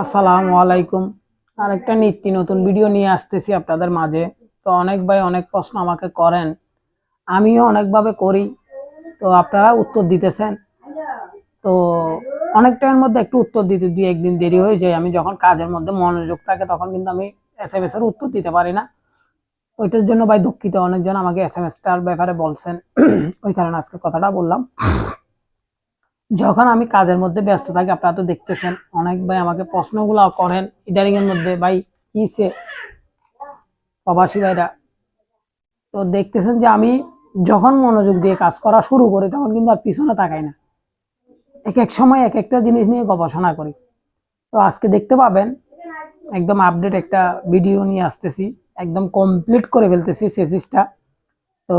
আসসালামু আলাইকুম। আর একটা নিত্য নতুন ভিডিও নিয়ে আসতেছি আপনাদের মাঝে। তো অনেক ভাই অনেক প্রশ্ন আমাকে করেন। আমিও অনেকভাবে করি। তো আপনারা উত্তর দিতেছেন। তো অনেক টাইমের মধ্যে একটু উত্তর দিতে দুই একদিন দেরি হয়ে যায়। আমি যখন কাজের মধ্যে মনোযোগ থাকে তখন কিন্তু আমি এস এম এস এর উত্তর দিতে পারি না। ওইটার জন্য ভাই দুঃখিত। অনেকজন আমাকে এস এম এসটার ব্যাপারে বলছেন। ওই কারণে আজকে কথাটা বললাম। যখন আমি কাজের মধ্যে ব্যস্ত থাকি, আপনারা তো দেখতেছেন, অনেক ভাই আমাকে প্রশ্নগুলো করেন ইদারিং এর মধ্যে, ভাই কিসে প্রবাসী ভাইরা। তো দেখতেছেন যে আমি যখন মনোযোগ দিয়ে কাজ করা শুরু করি, তখন কিন্তু আর পিছনে তাকাই না। এক এক সময় এক একটা জিনিস নিয়ে গবেষণা করি। তো আজকে দেখতে পাবেন, একদম আপডেট একটা ভিডিও নিয়ে আসতেছি, একদম কমপ্লিট করে ফেলতেছি সেসিসটা তো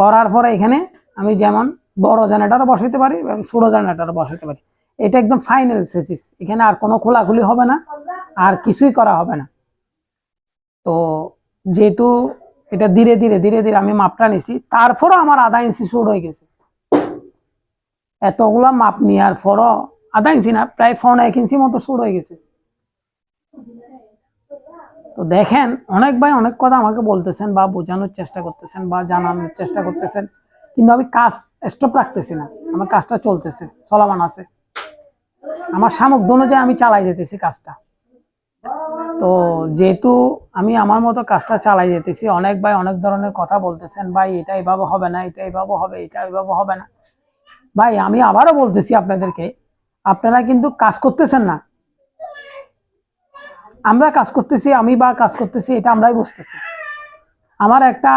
করার পরে এখানে আমি যেমন বড় জেনারেটারও বসাইতে পারি এবং ছোট জেনারেটারও বসাইতে পারি। এটা একদম ফাইনাল সেসিস এখানে আর কোনো খোলাখুলি হবে না, আর কিছুই করা হবে না। তো যেহেতু এটা ধীরে ধীরে ধীরে ধীরে আমি মাপটা নিছি, তারপরও আমার আধা ইঞ্চি শুট হয়ে গেছে। এতগুলো মাপ নেওয়ার পরও আধা ইঞ্চি না, প্রায় ফোন এক ইঞ্চি মতো শুট হয়ে গেছে। তো দেখেন, অনেক ভাই অনেক কথা আমাকে বলতেছেন বা বোঝানোর চেষ্টা করতেছেন বা জানানোর চেষ্টা করতেছেন। কিন্তু আমি কাজ স্টপ রাখতেছি না। আমার কাজটা চলতেছে, চলমান আছে। আমার সামগ্রী অনুযায়ী আমি চালাই যেতেছি কাজটা। তো যেহেতু আমি আমার মতো কাজটা চালাই যেতেছি, অনেক ভাই অনেক ধরনের কথা বলতেছেন, ভাই, এটা এভাবে হবে না, এটা এভাবে হবে, এটা এভাবে হবে না। ভাই, আমি আবারও বলতেছি আপনাদেরকে, আপনারা কিন্তু কাজ করতেছেন না। আমরা কাজ করতেছি, আমি বা কাজ করতেছি, এটা আমরাই বুঝতেছি। আমার একটা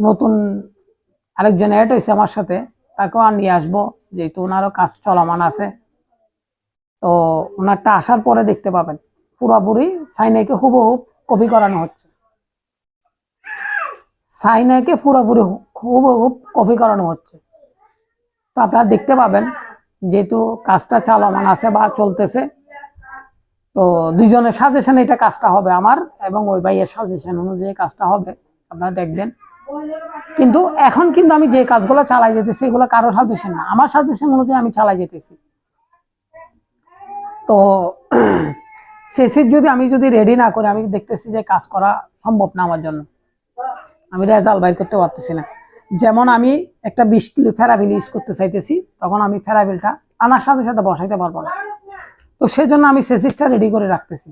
নতুন আরেকজন অ্যাড হয়েছে আমার সাথে, তাকেও আর নিয়ে আসব, যেহেতু ওনারও কাজ চলমান আছে। তো ওনারটা আসার পরে দেখতে পাবেন, পুরোপুরি সাইনাকে হুবহুব কপি করানো হচ্ছে। সাইনাকে পুরোপুরি হুবহুব কপি করানো হচ্ছে। তো আপনারা দেখতে পাবেন, যেহেতু কাজটা চালমান আছে বা চলতেছে, তো দুজনের সাজেশন এটা কাজটা হবে আমার এবং ওই ভাইয়ের সাজেশন অনুযায়ী কাজটা হবে। আপনারা দেখবেন কিন্তু এখন কিন্তু আমি যে কাজগুলো চালাই যেতেছি, এগুলো কারও সাজেশন না। আমার সাজেশন অনুযায়ী আমি চালাই যেতেছি। তো শেষের যদি আমি যদি রেডি না করে, আমি দেখতেছি যে কাজ করা সম্ভব না আমার জন্য। আমি রেজাল্ট বাইর করতে পারতেছি না। যেমন আমি একটা বিশ কিলো ফেরাবিল ইউজ করতে চাইতেছি, তখন আমি ফেরাবিলটা আনার সাথে সাথে বসাইতে পারব না। তো সেজন্য আমি সেসিসটা রেডি করে রাখতেছি।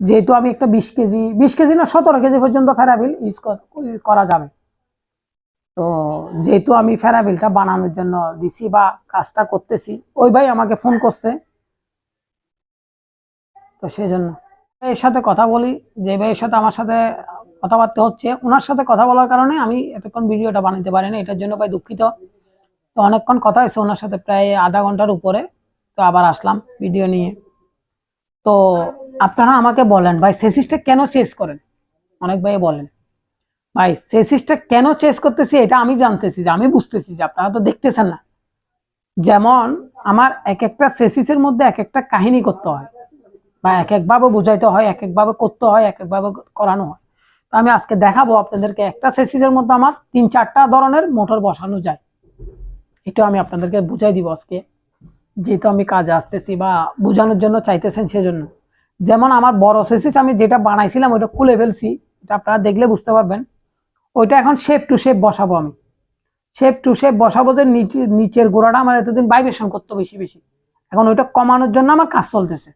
যেহেতু আমি একটা বিশ কেজি বিশ কেজি না সতেরো কেজি পর্যন্ত ফেরাবিল ইউজ করা যাবে। তো যেহেতু আমি ফেরাবিলটা বানানোর জন্য দিছি বা কাজটা করতেছি, ওই ভাই আমাকে ফোন করছে। তো সেই জন্য এর সাথে কথা বলি, যে ভাইয়ের সাথে আমার সাথে কথাবার্তা হচ্ছে, ওনার সাথে কথা বলার কারণে আমি এতক্ষণ ভিডিওটা বানাতে পারি না এটার জন্য ভাই দুঃখিত। তো অনেকক্ষণ কথা হয়েছে ওনার সাথে প্রায় আধা ঘণ্টার উপরে, তো আবার আসলাম ভিডিও নিয়ে। তো আপনারা আমাকে বলেন, ভাই সেসিসটা কেন চেস করেন? অনেক ভাই বলেন, ভাই সেসিসটা কেন চেস করতেছি এটা আমি জানতেছি যে, আমি বুঝতেছি যে আপনারা তো দেখতেছেন না। যেমন আমার এক একটা সেসিসের মধ্যে এক একটা কাহিনী করতে হয়, বা এক একভাবে বুঝাইতে হয়, এক একভাবে করতে হয়, এক একভাবে করানো হয়। তো আমি আজকে দেখাবো আপনাদেরকে একটা সেসিসের মধ্যে আমার তিন চারটা ধরনের মোটর বসানো যায়। এটা আমি আপনাদেরকে বুঝাই দিব আজকে। যেহেতু আমি কাজে আসতেছি বা বোঝানোর জন্য চাইতেছেন সেজন্য। যেমন আমার বড় সেসিস আমি যেটা বানাইছিলাম ওইটা খুলে ফেলছি, এটা আপনারা দেখলে বুঝতে পারবেন। ওইটা এখন শেপ টু শেপ বসাবো আমি। শেপ টু শেপ বসাবো যে নিচে, নিচের গোড়াটা আমার এতদিন ভাইব্রেশন করতো বেশি বেশি। এখন ওইটা কমানোর জন্য আমার কাজ চলতেছে।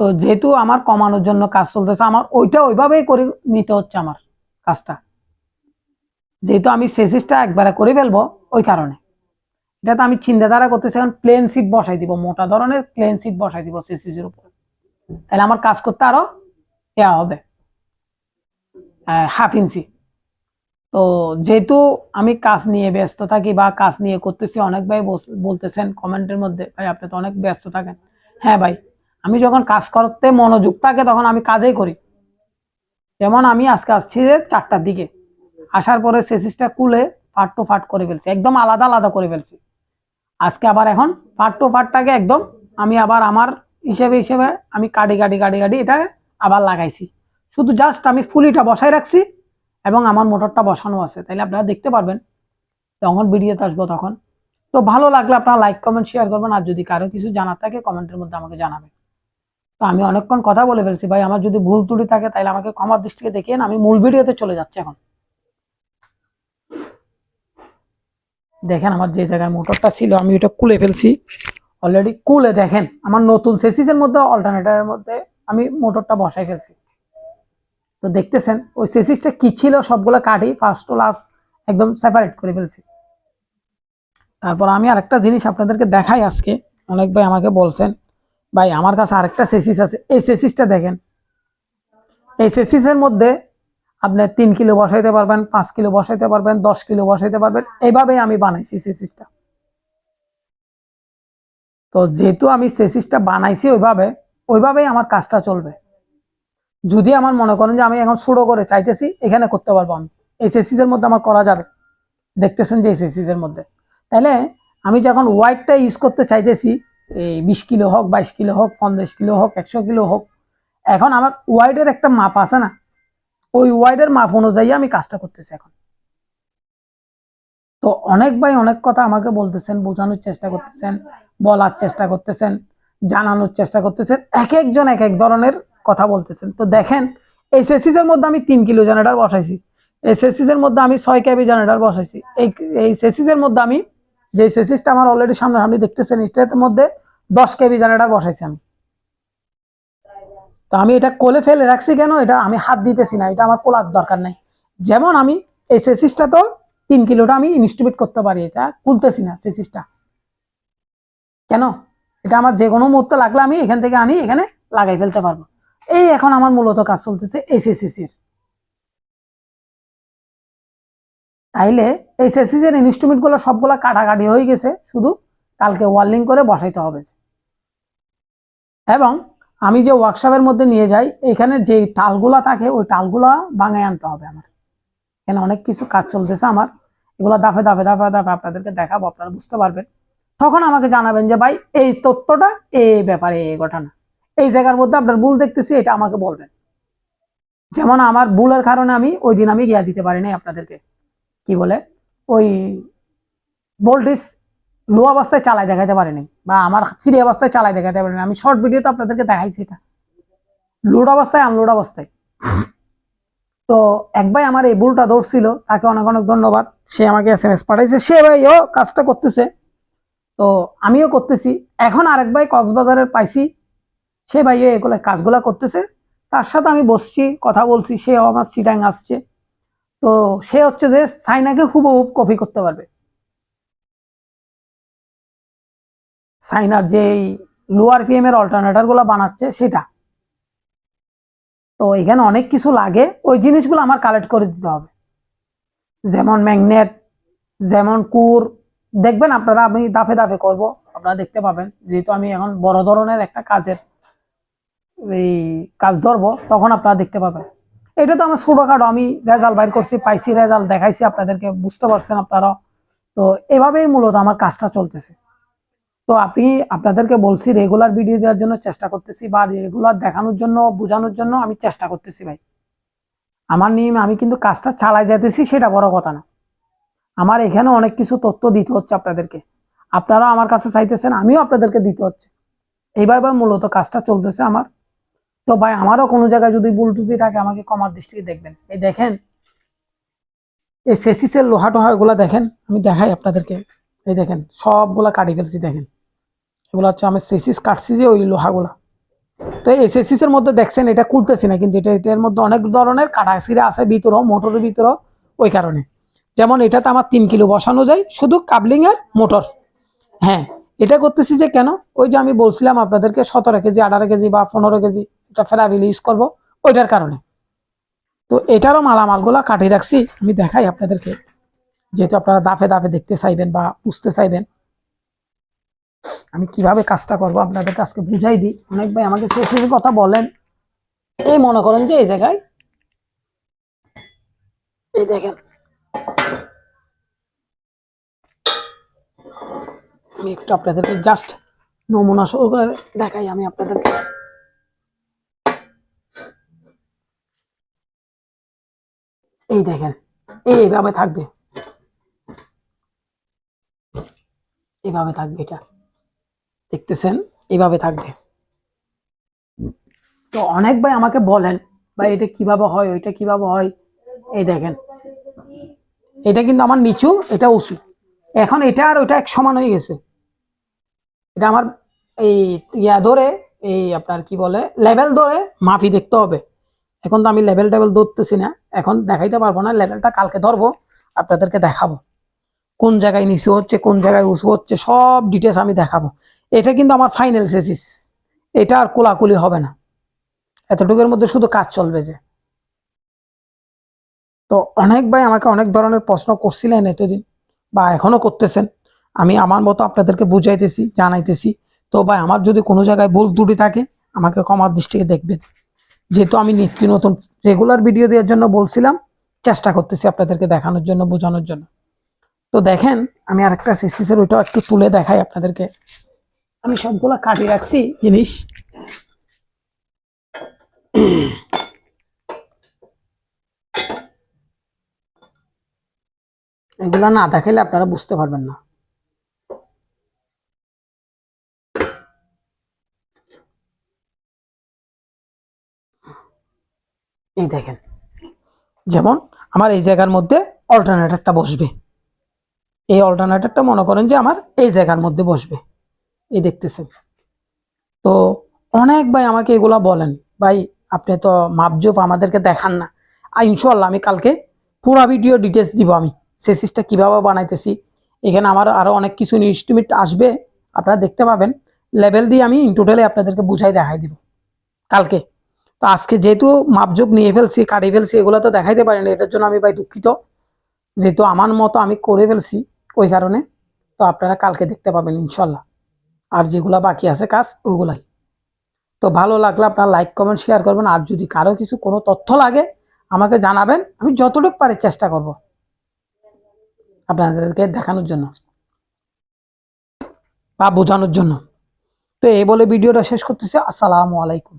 তো যেহেতু আমার কমানোর জন্য কাজ চলতেছে, আমার ওইটা ওইভাবেই করে নিতে হচ্ছে আমার কাজটা। যেহেতু আমি সেসিসটা একবারে করে ফেলব ওই কারণে। এটা তো আমি চিন্তা ধারা করতেছি, এখন প্লেন সিট বসাই দিব, মোটা ধরনের প্লেন সিট বসাই দিব সেসিসের উপর। তাহলে আমার কাজ করতে আরও দেওয়া হবে হাফ ইঞ্চি তো যেহেতু আমি কাজ নিয়ে ব্যস্ত থাকি বা কাজ নিয়ে করতেছি, অনেক ভাই বলতেছেন কমেন্টের মধ্যে, ভাই, আপনি তো অনেক ব্যস্ত থাকেন। হ্যাঁ ভাই, আমি যখন কাজ করতে মনোযোগ থাকে তখন আমি কাজেই করি। যেমন আমি আজকে আসছি যে চারটার দিকে, আসার পরে সেসিসটা কুলে ফাট টু ফাট করে ফেলছি, একদম আলাদা আলাদা করে ফেলছি। আজকে আবার এখন পার্ট টু পার্টটাকে একদম আমি আবার আমার হিসেবে হিসেবে আমি কাটি কাটি কাটি কাটি এটা আবার লাগাইছি। শুধু জাস্ট আমি ফুলিটা বসাই রাখছি এবং আমার মোটরটা বসানো আছে। তাইলে আপনারা দেখতে পারবেন, যখন ভিডিওতে আসব তখন। তো ভালো লাগলে আপনারা লাইক কমেন্ট শেয়ার করবেন। আর যদি কারও কিছু জানার থাকে কমেন্টের মধ্যে আমাকে জানাবেন। তো আমি অনেকক্ষণ কথা বলে ফেলছি। ভাই, আমার যদি ভুল ত্রুটি থাকে তাহলে আমাকে ক্ষমার দৃষ্টিকে দেখিয়ে আমি মূল ভিডিওতে চলে যাচ্ছি এখন। দেখেন আমার যে জায়গায় মোটরটা ছিল, আমি ওটা কুলে ফেলছি। অলরেডি কুলে দেখেন, আমার নতুন সেসিসের মধ্যে অল্টারনেটারের মধ্যে আমি মোটরটা বসাই ফেলছি। তো দেখতেছেন, ওই সেসিসটা কি ছিল, সবগুলো কাটি ফার্স্ট টু লাস্ট একদম সেপারেট করে ফেলছি। তারপর আমি আরেকটা জিনিস আপনাদেরকে দেখাই আজকে। অনেক ভাই আমাকে বলছেন, ভাই, আমার কাছে আরেকটা সেসিস আছে। এই সেসিসটা দেখেন, এই সেসিসের মধ্যে আপনি তিন কিলো বসাইতে পারবেন, পাঁচ কিলো বসাইতে পারবেন, দশ কিলো বসাইতে পারবেন। এইভাবেই আমি বানাইছি সেসিসটা তো যেহেতু আমি সেসিসটা বানাইছি ওইভাবে, ওইভাবেই আমার কাজটা চলবে। যদি আমার মনে করেন যে আমি এখন শুরু করে চাইতেছি, এখানে করতে পারব আমি। এই সেসিসের মধ্যে আমার করা যাবে। দেখতেছেন যে এই সেসিসের মধ্যে। তাহলে আমি যখন ওয়াইটটা ইউজ করতে চাইতেছি, এই বিশ কিলো হোক, বাইশ কিলো হোক, পঞ্চাশ কিলো হোক, একশো কিলো হোক, এখন আমার ওয়াইডের একটা মাপ আছে না? ওই ওয়াইডের মাপ অনুযায়ী আমি কাজটা করতেছি এখন। তো অনেক ভাই অনেক কথা আমাকে বলতেছেন, বোঝানোর চেষ্টা করতেছেন, বলার চেষ্টা করতেছেন, জানানোর চেষ্টা করতেছেন, এক একজন এক এক ধরনের কথা বলতেছেন। তো দেখেন এই সেসিসের মধ্যে আমি তিন কিলো জেনারেটার বসাইছি। এই সেসিসের মধ্যে আমি ছয় কেবি জেনারেটার বসাইছি। এই এই সেসিসের মধ্যে আমি, যে সেসিসটা আমার অলরেডি সামনাসামনি দেখতেছেন, এটার মধ্যে দশ কেবি জেনারেটার বসাইছি আমি। তো আমি এটা কোলে ফেলে রাখছি কেন? এটা আমি হাত দিতেছি না, এটা আমার কোলার দরকার নাই। যেমন আমি এই সেসিসটা তো তিন কিলোটা আমি ইনস্টিমেট করতে পারি, এটা খুলতেছি না সেসিসটা। কেন? এটা আমার যে কোনো মুহূর্তে লাগলে আমি এখান থেকে আনি, এখানে লাগাই ফেলতে পারব। এই এখন আমার মূলত কাজ চলতেছে এসএসসির তাইলে এই সেসিসের ইনস্ট্রুমেন্টগুলো সবগুলা কাটাকাটি হয়ে গেছে, শুধু কালকে ওয়ার্লিং করে বসাইতে হবে। এবং আমি যে ওয়ার্কশপের মধ্যে নিয়ে যাই, এখানে যে টালগুলা থাকে, ওই টালগুলা ভাঙায় আনতে হবে আমার। এখানে অনেক কিছু কাজ চলতেছে আমার। এগুলো দাফে দাফে দাফে দাফে আপনাদেরকে দেখাবো, আপনারা বুঝতে পারবেন। তখন আমাকে জানাবেন যে, ভাই, এই তথ্যটা এই ব্যাপারে এই ঘটনা। এই জায়গার মধ্যে আপনার ভুল দেখতেছি, এটা আমাকে বলবেন। যেমন আমার ভুলের কারণে আমি ওই দিন আমি গিয়া দিতে পারি নাই আপনাদেরকে। কি বলে? ওই ভোল্টেজ লো অবস্থায় চালাই দেখাতে পারেনি বা আমার ফ্রি অবস্থায় চালাই দেখাতে পারেনি। আমি শর্ট ভিডিও তো আপনাদেরকে দেখাইছি এটা। লোড অবস্থায় আনলোড অবস্থায়। তো এক ভাই আমার এই ভুলটা ধরছিল, তাকে অনেক অনেক ধন্যবাদ। সে আমাকে এস এম এস পাঠাইছে। সে ভাইও কাজটা করতেছে। তো আমিও করতেছি। এখন আরেক ভাই কক্সবাজারের পাইছি। সে ভাইও এগুলো কাজগুলা করতেছে। তার সাথে আমি বসছি, কথা বলছি। সেও আমার সিটাং আসছে। তো সে হচ্ছে যে সাইনাকে হুবহুব কপি করতে পারবে। সাইনার যে লোয়ার পিএম এর অল্টারনেটারগুলো বানাচ্ছে সেটা। তো এখানে অনেক কিছু লাগে, ওই জিনিসগুলো আমার কালেক্ট করে দিতে হবে। যেমন ম্যাগনেট যেমন কুর, দেখবেন আপনারা আমি দাফে দাফে করব, আপনারা দেখতে পাবেন। যেহেতু আমি এখন বড় ধরনের একটা কাজের এই কাজ ধরবো, তখন আপনারা দেখতে পাবেন। এটা তো আমার ছোটখাটো আমি রেজাল্ট বাইর করছি, পাইছি রেজাল্ট দেখাইছি, আপনাদেরকে বুঝতে পারছেন আপনারা তো এভাবেই মূলত আমার কাজটা চলতেছে। তো আপনি আপনাদেরকে বলছি রেগুলার ভিডিও দেওয়ার জন্য চেষ্টা করতেছি বা রেগুলার দেখানোর জন্য, বোঝানোর জন্য আমি চেষ্টা করতেছি ভাই। আমার নিয়ম আমি কিন্তু কাজটা চালাই যেতেছি, সেটা বড় কথা না। আমার এখানে অনেক কিছু তথ্য দিতে হচ্ছে আপনাদেরকে। আপনারা আমার কাছে চাইতেছেন, আমিও আপনাদেরকে দিতে হচ্ছে। এইভাবে মূলত কাজটা চলতেছে আমার। তো ভাই, আমারও কোনো জায়গায় যদি ভুল থাকে, আমাকে কমার দৃষ্টিতে দেখবেন। এই দেখেন, এই সেসিসের লোহা টোহা এগুলা দেখেন, আমি দেখাই আপনাদেরকে। এই দেখেন, সবগুলা কাটি ফেলছি, দেখেন। এগুলো হচ্ছে আমি সেসিস কাটছি যে ওই লোহাগুলা। তো এই সেসিসের মধ্যে দেখছেন, এটা খুলতেছি না, কিন্তু এটা এটার মধ্যে অনেক ধরনের কাটা সিরা আছে ভিতরেও, মোটরের ভিতরেও, ওই কারণে। যেমন এটাতে আমার তিন কিলো বসানো যায়, শুধু কাবলিং এর মোটর। হ্যাঁ এটা করতেছি যে কেন? ওই যে আমি বলছিলাম আপনাদেরকে, সতেরো কেজি, আঠারো কেজি বা পনেরো কেজি, এটা ফেরাবিল ইউজ করব, ওইটার কারণে। তো এটারও মালামালগুলা কাটিয়ে রাখছি, আমি দেখাই আপনাদেরকে, যেহেতু আপনারা দাফে দাফে দেখতে চাইবেন বা বুঝতে চাইবেন। আমি কীভাবে কাজটা করব আপনাদের আজকে বুঝাই দিই। অনেক ভাই আমাকে শেষের কথা বলেন। এই মনে করেন যে এই জায়গায় এই দেখেন। আমি একটু আপনাদেরকে জাস্ট নমুনা করে দেখাই আমি আপনাদেরকে। এই দেখেন এইভাবে থাকবে। এভাবে থাকবে এটা। দেখতেছেন, এভাবে থাকবে। তো অনেক ভাই আমাকে বলেন, ভাই, এটা কীভাবে হয়? ওইটা কীভাবে হয়? এই দেখেন। এটা কিন্তু আমার নিচু, এটা উঁচু। এখন এটা আর ওইটা এক সমান হয়ে গেছে। এটা আমার এই ইয়া ধরে, এই আপনার কি বলে, লেভেল ধরে মাপি দেখতে হবে। এখন তো আমি লেভেল টেভেল ধরতেছি না। এখন দেখাইতে পারব না, লেভেলটা কালকে ধরবো, আপনাদেরকে দেখাবো। কোন জায়গায় নিচু হচ্ছে, কোন জায়গায় উঁচু হচ্ছে, সব ডিটেলস আমি দেখাবো। এটা কিন্তু আমার ফাইনাল সেসিস এটা আর কোলাকুলি হবে না। এতটুকুর মধ্যে শুধু কাজ চলবে যে। তো অনেক ভাই আমাকে অনেক ধরনের প্রশ্ন করছিলেন এতদিন, বা এখনও করতেছেন। আমি আমার মতো আপনাদেরকে বুঝাইতেছি, জানাইতেছি। তো ভাই, আমার যদি কোনো জায়গায় ভুল ত্রুটি থাকে, আমাকে কমার দৃষ্টিকে দেখবেন। যেহেতু আমি নিত্য নতুন রেগুলার ভিডিও দেওয়ার জন্য বলছিলাম, চেষ্টা করতেছি আপনাদেরকে দেখানোর জন্য, বোঝানোর জন্য। তো দেখেন, আমি আরেকটা সিসিসের ওইটাও একটু তুলে দেখাই আপনাদেরকে। আমি সবগুলা কাটিয়ে রাখছি, জিনিস। এগুলা না দেখাইলে আপনারা বুঝতে পারবেন না। এই দেখেন, যেমন আমার এই জায়গার মধ্যে অল্টারনেটরটা বসবে। এই অল্টারনেটরটা মনে করেন যে আমার এই জায়গার মধ্যে বসবে। এই দেখতেছেন। তো অনেক ভাই আমাকে এগুলা বলেন, ভাই, আপনি তো মাপজোপ আমাদেরকে দেখান না। আর ইনশাল্লাহ আমি কালকে পুরো ভিডিও ডিটেলস দিব আমি সেসিসটা কীভাবে বানাইতেছি। এখানে আমার আরও অনেক কিছু ইনস্টিমেট আসবে, আপনারা দেখতে পাবেন। লেভেল দিয়ে আমি টোটালি আপনাদেরকে বুঝাই দেখাই দিব কালকে। তো আজকে যেহেতু মাপজোপ নিয়ে ফেলছি, কাটিয়ে ফেলছি, এগুলো তো দেখাইতে পারি না, এটার জন্য আমি ভাই দুঃখিত। যেহেতু আমার মতো আমি করে ফেলছি ওই কারণে, তো আপনারা কালকে দেখতে পাবেন ইনশাল্লাহ আর যেগুলা বাকি আছে কাজ ওগুলাই তো ভালো লাগলে আপনার লাইক কমেন্ট শেয়ার করবেন। আর যদি কারও কিছু কোনো তথ্য লাগে, আমাকে জানাবেন। আমি যতটুকু পারি চেষ্টা করব আপনাদেরকে দেখানোর জন্য বা বোঝানোর জন্য। তো এই বলে ভিডিওটা শেষ করতেছি। আসসালামু আলাইকুম।